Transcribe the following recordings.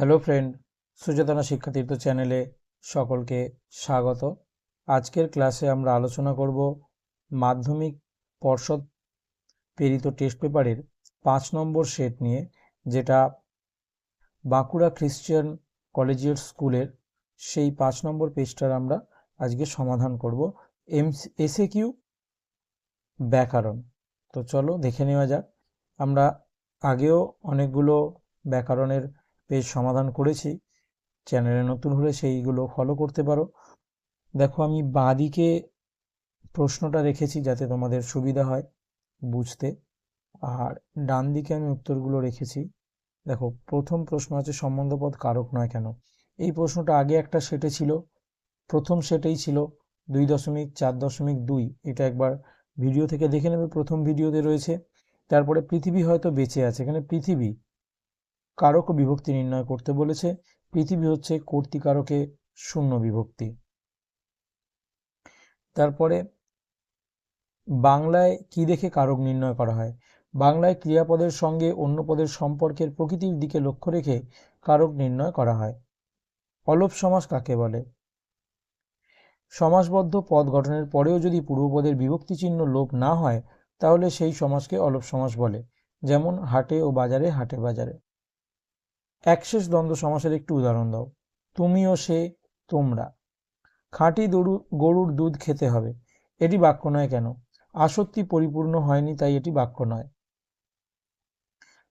Hello friend সুচেতনা শিক্ষাতীর্থ চ্যানেলে সকলকে স্বাগত। আজকের ক্লাসে আমরা আলোচনা করব মাধ্যমিক পর্ষদ প্রেরিত টেস্ট পেপারের পাঁচ নম্বর সেট নিয়ে, যেটা বাঁকুড়া খ্রিশ্চান কলেজিয়েট স্কুলের সেই পাঁচ নম্বর পেজটার আমরা আজকে সমাধান করব। এম এসে কিউ ব্যাকরণ। তো চলো দেখে নেওয়া যাক। আমরা আগেও অনেকগুলো ব্যাকরণের পেজ সমাধান করেছি। চ্যানেলে নতুন হলে সেইগুলো ফলো করতে পারো। দেখো আমি বাঁদিকে প্রশ্নটা রেখেছি যাতে তোমাদের সুবিধা হয় বুঝতে। আর ডান দিকে আমি উত্তরগুলো রেখেছি। দেখো, প্রথম প্রশ্ন আছে সম্বন্ধপদ কারক নয় কেন? এই প্রশ্নটা আগে একটা সেটে ছিল। প্রথম সেটেই ছিল দুই দশমিক চার দশমিক দুই। এটা একবার ভিডিও থেকে দেখে নেবে, প্রথম ভিডিওতে রয়েছে। তারপরে পৃথিবী হয়তো বেঁচে আছে। এখানে পৃথিবী কারক ও বিভক্তি নির্ণয় করতে বলেছে। পৃথিবী হচ্ছে কর্তিকারকে শূন্য বিভক্তি। তারপরে, বাংলায় কি দেখে কারক নির্ণয় করা হয়? বাংলায় ক্রিয়াপদের সঙ্গে অন্য পদের সম্পর্কের প্রকৃতির দিকে লক্ষ্য রেখে কারক নির্ণয় করা হয়। অলোপ সমাস কাকে বলে? সমাসবদ্ধ পদ গঠনের পরেও যদি পূর্বপদের বিভক্তি চিহ্ন লোপ না হয়, তাহলে সেই সমাজকে অলোপ সমাস বলে, যেমন হাটে ও বাজারে হাটে বাজারে। একশেষ দ্বন্দ্ব সমাসের একটি উদাহরণ দাও। তুমি ও সে, তোমরা। খাঁটি গরু গরুর দুধ খেতে হবে। এটি বাক্য নয় কেন? আসক্তি পরিপূর্ণ হয়নি, তাই এটি বাক্য নয়।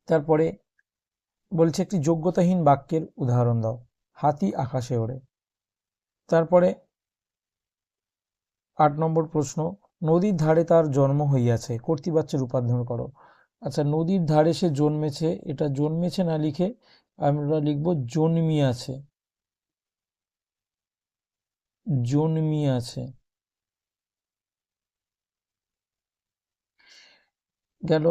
তারপরে বলছে একটি যোগ্যতাহীন বাক্যের উদাহরণ দাও। হাতি আকাশে ওড়ে। তারপরে আট নম্বর প্রশ্ন, নদীর ধারে তার জন্ম হইয়াছে। কর্তৃবাচ্যের উপাদান করো। আচ্ছা নদীর ধারে সে জন্মেছে, এটা জন্মেছে না লিখে আমরা লিখব জন্মিয়াছে আছে। গেল।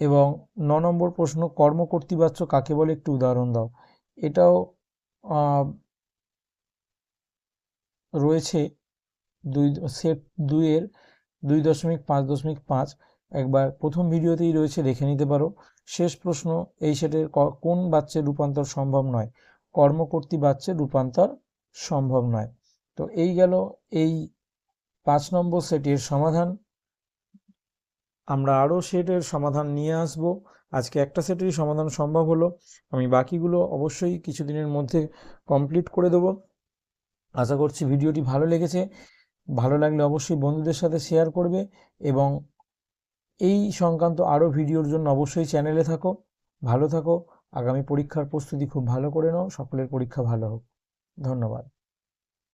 এবং ন নম্বর প্রশ্ন কর্মকর্তৃবাচ্য কাকে বলে? একটু উদাহরণ দাও। এটাও রয়েছে দুই, সেট দুইয়ের দুই দশমিক পাঁচ দশমিক পাঁচ। একবার প্রথম ভিডিওতেই রয়েছে, দেখে নিতে পারো। শেষ প্রশ্ন, এই সেটের কোন বাচ্চের রূপান্তর সম্ভব নয়? কর্মকর্তী বাচ্চের রূপান্তর সম্ভব নয়। তো এই গেল এই পাঁচ নম্বর সেটের সমাধান। আমরা আরও সেটের সমাধান নিয়ে আসব। আজকে একটা সেটেরই সমাধান সম্ভব হলো। আমি বাকিগুলো অবশ্যই কিছুদিনের মধ্যে কমপ্লিট করে দেব। আশা করছি ভিডিওটি ভালো লেগেছে। ভালো লাগলে অবশ্যই বন্ধুদের সাথে শেয়ার করবে এবং এই সংক্রান্ত আরও ভিডিওর জন্য অবশ্যই চ্যানেলে থাকো, ভালো থাকো, আগামী পরীক্ষার প্রস্তুতি খুব ভালো করে নাও, সকলের পরীক্ষা ভালো হোক। ধন্যবাদ।